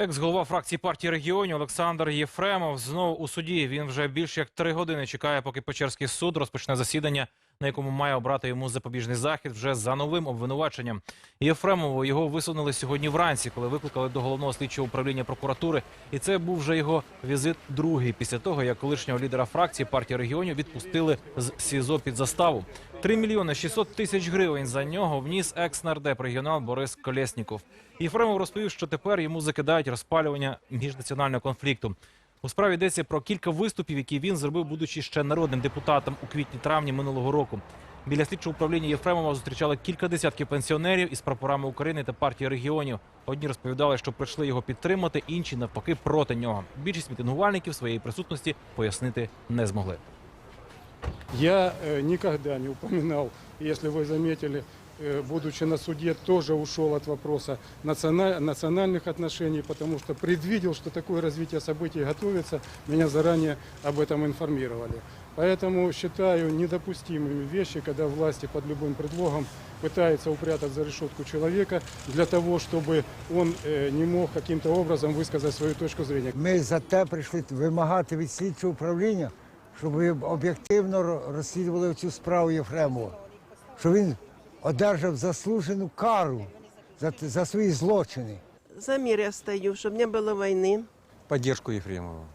Екс-голова фракції партії регіонів Олександр Єфремов знову у суді. Він вже більше як три години чекає, поки Печерський суд розпочне засідання, на якому має обрати йому запобіжний захід вже за новим обвинуваченням. Єфремову його висунули сьогодні вранці, коли викликали до головного слідчого управління прокуратури. І це був вже його візит другий після того, як колишнього лідера фракції партії регіонів відпустили з СІЗО під заставу. 3 мільйони 600 тисяч гривень за нього вніс екс-нардеп регіонал Борис Колєсніков. Єфремов розповів, що тепер йому закидають розпалювання міжнаціонального конфлікту. У справі йдеться про кілька виступів, які він зробив, будучи ще народним депутатом у квітні-травні минулого року. Біля слідчого управління Єфремова зустрічали кілька десятків пенсіонерів із прапорами України та партії регіонів. Одні розповідали, що прийшли його підтримати, інші навпаки проти нього. Більшість мітингувальників своєї присутності пояснити не змогли. Я э, никогда не упоминал, если вы заметили, э, будучи на суде, тоже ушел от вопроса национа- национальных отношений, потому что предвидел, что такое развитие событий готовится, меня заранее об этом информировали. Поэтому считаю недопустимыми вещи, когда власти под любым предлогом пытаются упрятать за решетку человека для того, чтобы он э, не мог каким-то образом высказать свою точку зрения. Ми за те прийшли вимагати від слідчого управління, щоб ви об'єктивно ро- розслідували цю справу Єфремова, що він одержав заслужену кару за, т- за свої злочини. За мир я стою, чтобы не было войны. поддержку Ефремова.